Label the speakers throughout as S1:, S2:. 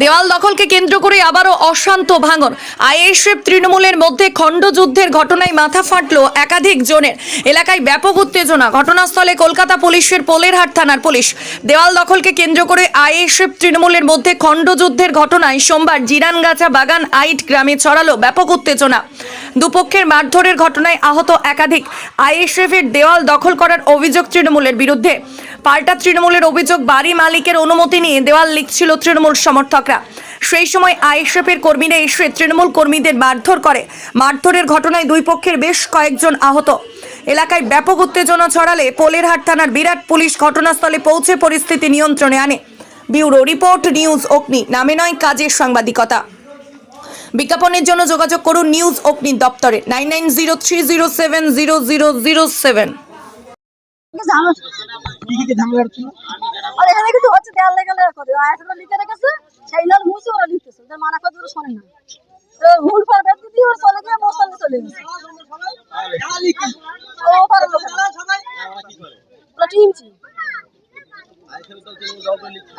S1: দেওয়াল দখলকে কেন্দ্র করে আবারও অশান্ত ভাঙন। আইএসএফ তৃণমূলের মধ্যে খণ্ডযুদ্ধের ঘটনায় মাথা ফাটল একাধিক জনের। এলাকায় ব্যাপক উত্তেজনা। ঘটনাস্থলে কলকাতা পুলিশের পোলেরহাট থানার পুলিশ। দেওয়াল দখলকে কেন্দ্র করে আইএসএফ তৃণমূলের মধ্যে খণ্ডযুদ্ধের ঘটনায় সোমবার জিরানগাছা বাগান আইট গ্রামে ছড়ালো ব্যাপক উত্তেজনা। দুপক্ষের মারধরের ঘটনায় আহত একাধিক। আইএসএফ এর দেওয়াল দখল করার অভিযোগ তৃণমূলের বিরুদ্ধে। পাল্টা তৃণমূলের অভিযোগ, বাড়ি মালিকের অনুমতি নিয়ে দেওয়াল লিখছিল তৃণমূল সমর্থকরা। সেই সময় আইএসএফ এর কর্মীরা এসে তৃণমূল কর্মীদের মারধর করে। মারধরের ঘটনায় দুই পক্ষের বেশ কয়েকজন আহত। এলাকায় ব্যাপক উত্তেজনা ছড়ালে পোলেরহাট থানার বিরাট পুলিশ ঘটনাস্থলে পৌঁছে পরিস্থিতি নিয়ন্ত্রণে আনে। ব্যুরো রিপোর্ট, নিউজ অগ্নি, নামে নয় কাজের সাংবাদিকতা। বিজ্ঞাপনের জন্য যোগাযোগ করুন নিউজ অগ্নি দপ্তরে, nine nine zero three zero seven zero zero zero seven.
S2: জানো
S3: কি কি ঝামেলা হচ্ছে
S2: আর এখানে কিন্তু হচ্ছে দেয়াল লেগে লেগে করে। আয়াতগুলো লিখে রেখেছে সেই লোক মুছে ওরা লিখতেছে। ওদের মানা কথা ওরা শোনে না। তো ভুল পর বেদ দিদি ওরা চলে গিয়ে মোস্তানে চলে গেছে। ও পারে লোক ওরা টিমছি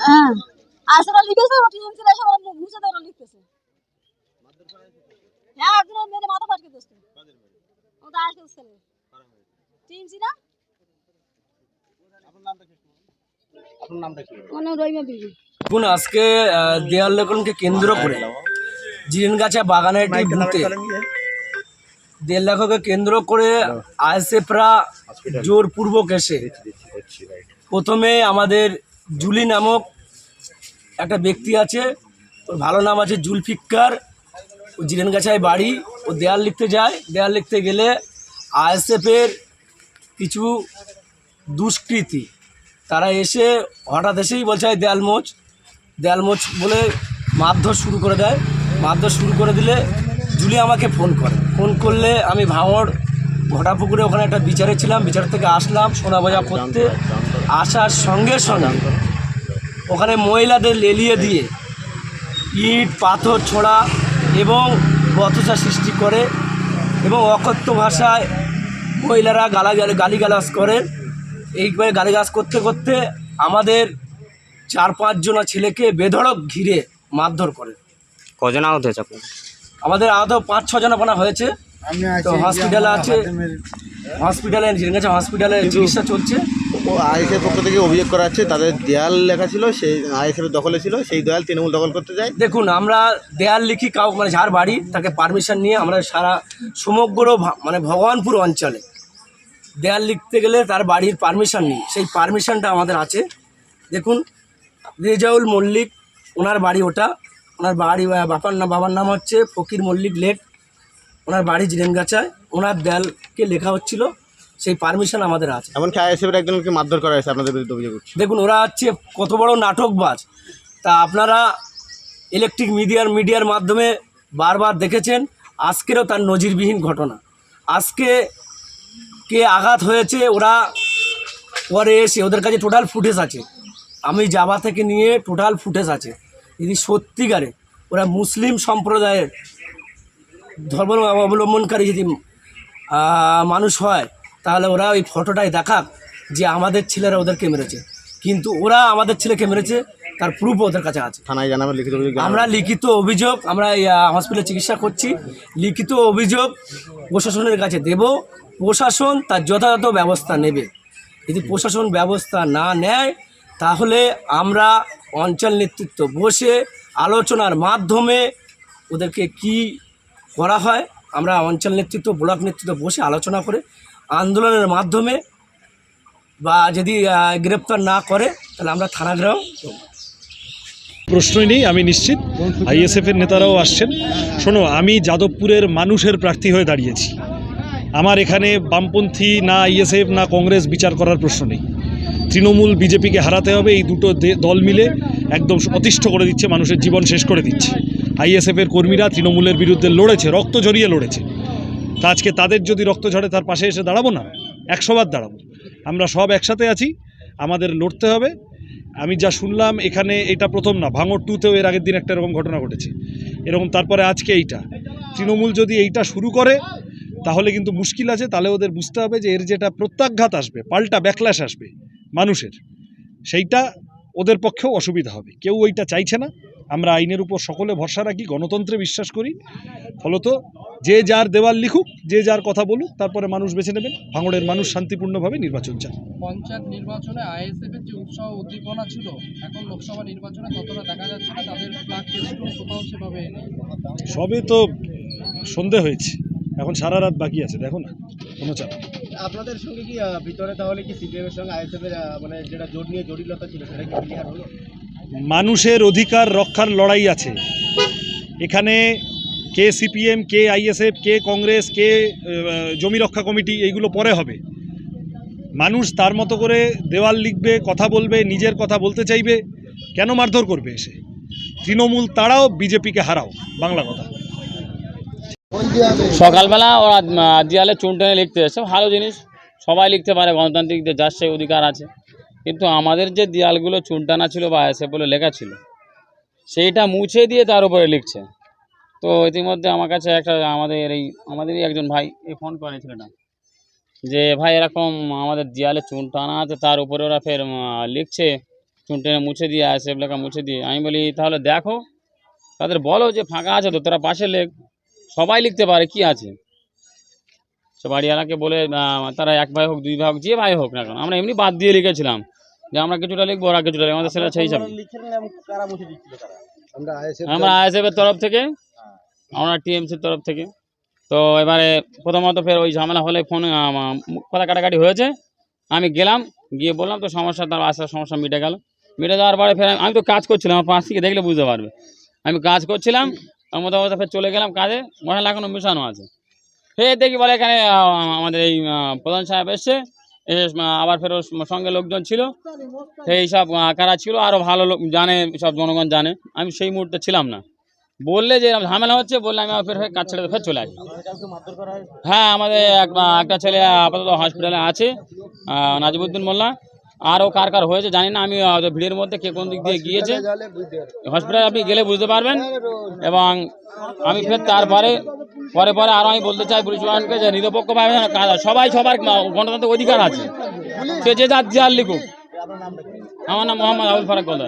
S2: হ্যাঁ। আসলে লিখেছে ওরা টিমছি এসে ওরা মুছে দিয়ে ওরা লিখতেছে হ্যাঁ একজন মেরে মাথা ফাটকে দিচ্ছে ওটা আসলে ছেলে টিমছি না
S3: আপনার নামটা কি
S2: মানে রইমা বিবি
S4: দেখুন আজকে দেয়াল লেখনকে কেন্দ্র করে জিরেনগাছা বাগানের একটি বুথে দেড় লেখকে কেন্দ্র করে আইএসএফরা জোরপূর্বক এসে প্রথমে আমাদের জুলি নামক একটা ব্যক্তি আছে ওর ভালো নাম আছে জুলফিকার ও জিরেনগাছায় বাড়ি ও দেয়াল লিখতে যায়। দেয়াল লিখতে গেলে আইএসএফের কিছু দুষ্কৃতী তারা এসে হঠাৎ এসেই বলছে, "এই দেয়াল মোচ। দেয়াল মোচ বলে মারধর শুরু করে দেয়। মারধর শুরু করে দিলে জুলি আমাকে ফোন করে। ফোন করলে আমি ভাঙড় ঘোটাপুকুরে ওখানে একটা বিচারে ছিলাম। বিচার থেকে আসলাম সোনা বাজা করতে। আসার সঙ্গে সঙ্গে ওখানে মহিলাদের লেলিয়ে দিয়ে ইট, পাথর ছোড়া এবং বতসা সৃষ্টি করে এবং অকথ্য ভাষায় মহিলারা গালাগালি, গালিগালাজ করে। এইভাবে গাছ করতে করতে আমাদের চার পাঁচজনা ছেলেকে বেধড়ক ঘিরে মারধর করে।
S5: কজন আহত হয়েছে আপনার
S4: আমাদের আহত পাঁচ ছজন আপনা হয়েছে। তো হসপিটালে আছে। হসপিটালে জিরেঙ্গাছা হসপিটালে চিকিৎসা চলছে।
S3: ও আইএসের পক্ষ থেকে অভিযোগ করা হচ্ছে তাদের দেয়াল লেখা ছিল সেই আইএসের দখলে ছিল সেই দেয়াল তৃণমূল দখল করতে যায়।
S4: দেখুন আমরা দেয়াল লিখি কাউ মানে যার বাড়ি তাকে পারমিশন নিয়ে আমরা সারা সমগ্র ভা- মানে ভগবানপুর অঞ্চলে দেয়াল লিখতে গেলে তার বাড়ির পারমিশন নেই। সেই পারমিশনটা আমাদের আছে। দেখুন রেজাউল মল্লিক ওনার বাড়ি ওটা। ওনার বাড়ি বাবার নাম বাবার নাম হচ্ছে ফকির মল্লিক লেক। ওনার বাড়ি জিরেনগাছায়। ওনার দেয়ালকে লেখা হচ্ছিল। সেই পারমিশন আমাদের আছে।
S3: এমনকি আইএসএফের একজনকে মারধর করা হয়েছে আপনাদের বিরুদ্ধে অভিযোগ উঠছে
S4: দেখুন ওরা হচ্ছে কত বড় নাটকবাজ। তা আপনারা ইলেকট্রিক মিডিয়ার মিডিয়ার মাধ্যমে বারবার দেখেছেন আজকেরও তার নজিরবিহীন ঘটনা। আজকে কে আঘাত হয়েছে ওরা পরে এসে ওদের কাছে টোটাল ফুটেজ আছে। আমি জাভা থেকে নিয়ে টোটাল ফুটেজ আছে। যদি সত্যিকারে ওরা মুসলিম সম্প্রদায়ের ধর্ম অবলম্বনকারী যদি মানুষ হয় তাহলে ওরা ওই ফটোটাই দেখাক যে আমাদের ছেলেরা ওদেরকে মেরেছে। কিন্তু ওরা আমাদের ছেলেকে মেরেছে তার প্রুফ ওদের কাছে আছে।
S3: থানায় জানাবেন লিখিত অভিযোগ
S4: আমরা লিখিত অভিযোগ আমরা হসপিটালে চিকিৎসা করছি। লিখিত অভিযোগ প্রশাসনের কাছে দেব। প্রশাসন তার যথাযথ ব্যবস্থা নেবে। যদি প্রশাসন ব্যবস্থা না নেয় তাহলে আমরা অঞ্চল নেতৃত্ব বসে আলোচনার মাধ্যমে ওদেরকে কি করা হয় আমরা অঞ্চল নেতৃত্ব ব্লক নেতৃত্ব বসে আলোচনা করে আন্দোলনের মাধ্যমে বা যদি গ্রেপ্তার না করে তাহলে আমরা থানাগ্রাম
S6: প্রশ্নই নেই আমি নিশ্চিত। আইএসএফ এর নেতারাও আসছেন। শোনো আমি যাদবপুরের মানুষের প্রার্থী হয়ে দাঁড়িয়েছি। আমার এখানে বামপন্থী, না আইএসএফ না কংগ্রেস বিচার করার প্রশ্ন নেই। তৃণমূল বিজেপিকে হারাতে হবে, এই দুটো দল মিলে একদম অতিষ্ঠ করে দিচ্ছে, মানুষের জীবন শেষ করে দিচ্ছে। আইএসএফ এর কর্মীরা তৃণমূলের বিরুদ্ধে লড়েছে, রক্ত ঝরিয়ে লড়েছে। তা আজকে তাদের যদি রক্ত ঝরে, তার পাশে এসে দাঁড়াবো না? একশোবার দাঁড়াবো। আমরা সব একসাথে আছি, আমাদের লড়তে হবে। আমি যা শুনলাম, এখানে এটা প্রথম না, ভাঙর টুতেও এর আগের দিন একটা এরকম ঘটনা ঘটেছে। এরকম তারপরে আজকে এইটা। তৃণমূল যদি এইটা শুরু করে তাহলে কিন্তু মুশকিল আছে তাহলে ওদের বুঝতে হবে যে এর যেটা প্রত্যাঘাত আসবে পাল্টা ব্যাকল্যাশ আসবে মানুষের সেইটা ওদের পক্ষেও অসুবিধা হবে। কেউ ওইটা চাইছে না। আমরা আইনের উপর সকলে ভরসা রাখি গণতন্ত্রে বিশ্বাস করি। ফলত যে যার দেওয়াল লিখুক যে যার কথা বলুক তারপরে মানুষ বেছে নেবেন। ভাঙড়ের মানুষ শান্তিপূর্ণভাবে নির্বাচন চান।
S7: পঞ্চায়েত নির্বাচনে আইএসএফ এর যে উৎসাহ উদ্দীপনা ছিল এখন লোকসভা নির্বাচনে ততটা দেখা যাচ্ছে না। তাদের কোথাও সেভাবে
S6: সবে তো সন্ধে হয়েছে। এখন সারা রাত বাকি আছে দেখো না কোনো চাপ
S3: আপনাদের সঙ্গে কি ভিতরে তাহলে কি সিপিএম এর সঙ্গে আইএসএফ এর মানে যেটা জোট নিয়ে জটিলতা ছিল সেটা কি ক্লিয়ার হলো?
S6: মানুষের অধিকার রক্ষার লড়াই আছে। এখানে কে সিপিএম কে আইএসএফ কে কংগ্রেস কে জমি রক্ষা কমিটি এইগুলো পরে হবে। মানুষ তার মতো করে দেওয়াল লিখবে কথা বলবে নিজের কথা বলতে চাইবে কেন মারধর করবে এসে? তৃণমূল তারাও বিজেপিকে হারাও বাংলা কথা।
S8: সকালবেলা ওরা দেয়ালে চুন টেনে লিখতে এসে ভালো জিনিস, সবাই লিখতে পারে, গণতান্ত্রিক যে যার সেই অধিকার আছে। কিন্তু আমাদের যে দেয়ালগুলো চুন টানা ছিল বা এসে বলে লেখা ছিল, সেইটা মুছে দিয়ে তার উপরে লিখছে। তো ইতিমধ্যে আমার কাছে একটা, আমাদের এই, আমাদেরই একজন ভাই এই ফোন করে ছেলেটা যে ভাই এরকম আমাদের দেয়ালে চুন টানা আছে, তার উপরে ওরা ফের লিখছে, চুন টেনে মুছে দিয়ে আসে লেখা মুছে দিয়ে। আমি বলি, তাহলে দেখো, তাদের বলো যে ফাঁকা আছে তো, তোরা পাশে লেখ। সবাই লিখতে পারে কি আছে? সে বাড়িওয়ালাকে বলে তারা এক ভাই হোক দুই ভাই হোক যে ভাই হোক না কেন আমরা এমনি বাদ দিয়ে লিখেছিলাম যে আমরা কিছুটা লিখব ওরা কিছুটা লিখব আমাদের সেটা সেই হিসাবে।
S3: আমরা আইএসএফ
S8: আমরা আইএসএফের তরফ থেকে আমরা টিএমসির তরফ থেকে। তো এবারে প্রথমত ফের ওই ঝামেলা হলে ফোন কথা কাটাকাটি হয়েছে। আমি গেলাম গিয়ে বললাম তো সমস্যা তার আসার সমস্যা মিটে গেল। মিটে যাওয়ার পরে ফের আমি- আমি তো কাজ করছিলাম আমার পাশ থেকে দেখলে বুঝতে পারবে। আমি কাজ করছিলাম মধ্যে ফের চলে গেলাম কাজে মশলা এখনও মিশানো আছে। ফের দেখি বলে এখানে আমাদের এই প্রধান সাহেব এসছে, এসে আবার ফের সঙ্গে লোকজন ছিল। সেই সব কারা ছিল আরও ভালো লোক জানে, সব জনগণ জানে। আমি সেই মুহূর্তে ছিলাম না। বললে যে ঝামেলা হচ্ছে, বললে আমি ফের ফের কাজ ছেড়ে ফের চলে আসি। হ্যাঁ আমাদের এক- একটা ছেলে আপাতত হসপিটালে আছে নাজিবুদ্দিন মোল্লা। আরও কার কার হয়েছে জানি না, আমি ভিড়ের মধ্যে কে কোন দিক দিয়ে গিয়েছে। হসপিটালে আপনি গেলে বুঝতে পারবেন এবং আমি ফের তারপরে, পরে পরে আরও আমি বলতে চাই পুলিশ প্রশাসনকে যে নিরপেক্ষভাবে সবাই সবার গণতন্ত্রের অধিকার আছে। সে যে যার জিয়ার লিখুক। আমার নাম মোহাম্মদ আবুল ফারাক বলে